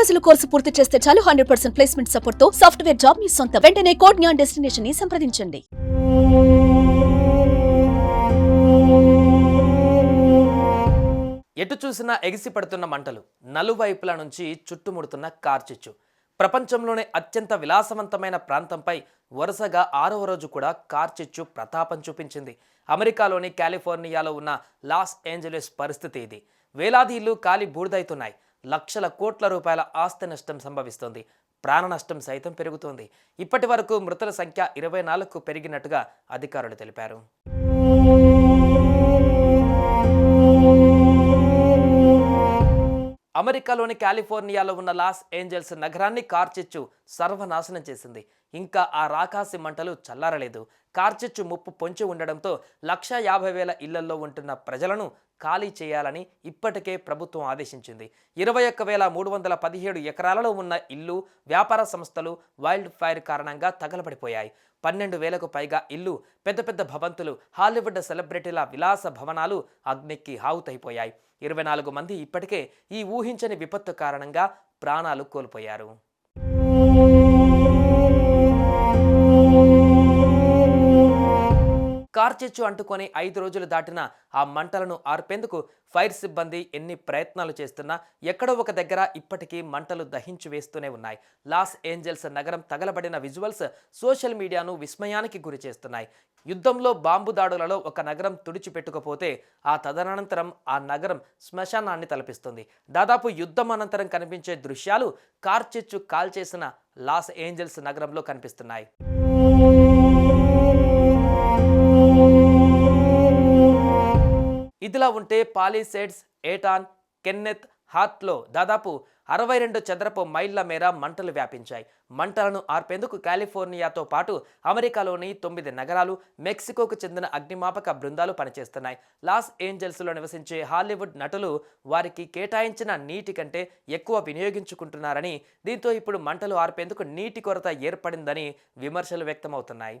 రోజుల కోర్సు పూర్తి చేస్తే చాలు హండ్రెడ్ పర్సెంట్ ప్లేస్మెంట్ సపోర్ట్తో సాఫ్ట్వేర్ జాబ్ మీ సొంత. వెంటనే కోడ్ న్యాన్ డెస్టినేషన్ని సంప్రదించండి. ఎటు చూసినా ఎగిసి పడుతున్న మంటలు నలువైపుల నుంచి చుట్టుముడుతున్న కార్చిచ్చు. ప్రపంచంలోనే అత్యంత విలాసవంతమైన ప్రాంతంపై వరుసగా ఆరవ రోజు కూడా కార్చిచ్చు ప్రతాపం చూపించింది. అమెరికాలోని కాలిఫోర్నియాలో ఉన్న లాస్ ఏంజలీస్ పరిస్థితి ఇది. వేలాది ఇల్లు కాలి బూడిదైతున్నాయి. లక్షల కోట్ల రూపాయల ఆస్తి నష్టం సంభవిస్తోంది. ప్రాణ నష్టం సైతం పెరుగుతోంది. ఇప్పటి వరకు మృతుల సంఖ్య ఇరవై నాలుగుకు పెరిగినట్టుగా అధికారులు తెలిపారు. అమెరికాలోని కాలిఫోర్నియాలో ఉన్న లాస్ ఏంజల్స్ నగరాన్ని కార్చిచ్చు సర్వనాశనం చేసింది. ఇంకా ఆ రాకాసి మంటలు చల్లారలేదు. కార్చిచ్చు ముప్పు పొంచి ఉండడంతో లక్ష యాభై వేల ఇళ్ళలో ఉంటున్న ప్రజలను ఖాళీ చేయాలని ఇప్పటికే ప్రభుత్వం ఆదేశించింది. ఇరవై ఒక్క వేల మూడు వందల పదిహేడు ఎకరాలలో ఉన్న ఇల్లు వ్యాపార సంస్థలు వైల్డ్ ఫైర్ కారణంగా తగలబడిపోయాయి. పన్నెండు వేలకు పైగా ఇల్లు పెద్ద పెద్ద భవంతులు హాలీవుడ్ సెలబ్రిటీల విలాస భవనాలు అగ్నికి హావుతైపోయాయి ఇరవై నాలుగు మంది ఇప్పటికే ఈ ఊహించని విపత్తు కారణంగా ప్రాణాలు కోల్పోయారు. కార్చిచ్చు అంటుకొని ఐదు రోజులు దాటిన ఆ మంటలను ఆర్పేందుకు ఫైర్ సిబ్బంది ఎన్ని ప్రయత్నాలు చేస్తున్నా ఎక్కడో ఒక దగ్గర ఇప్పటికీ మంటలు దహించి వేస్తూనే ఉన్నాయి. లాస్ ఏంజల్స్ నగరం తగలబడిన విజువల్స్ సోషల్ మీడియాను విస్మయానికి గురి చేస్తున్నాయి. యుద్ధంలో బాంబు దాడులలో ఒక నగరం తుడిచిపెట్టుకపోతే ఆ తదనంతరం ఆ నగరం శ్మశానాన్ని తలపిస్తుంది. దాదాపు యుద్ధం అనంతరం కనిపించే దృశ్యాలు కార్చిచ్చు కాల్చేసిన లాస్ ఏంజల్స్ నగరంలో కనిపిస్తున్నాయి. ఇదిలా ఉంటే పాలిసేడ్స్ ఏటాన్ కెన్నెత్ హార్ట్లో దాదాపు అరవై రెండు చదరపు మైళ్ళ మేర మంటలు వ్యాపించాయి. మంటలను ఆర్పేందుకు కాలిఫోర్నియాతో పాటు అమెరికాలోని తొమ్మిది నగరాలు మెక్సికోకు చెందిన అగ్నిమాపక బృందాలు పనిచేస్తున్నాయి. లాస్ ఏంజల్స్లో నివసించే హాలీవుడ్ నటులు వారికి కేటాయించిన నీటి కంటే ఎక్కువ వినియోగించుకుంటున్నారని దీంతో ఇప్పుడు మంటలు ఆర్పేందుకు నీటి కొరత ఏర్పడిందని విమర్శలు వ్యక్తమవుతున్నాయి.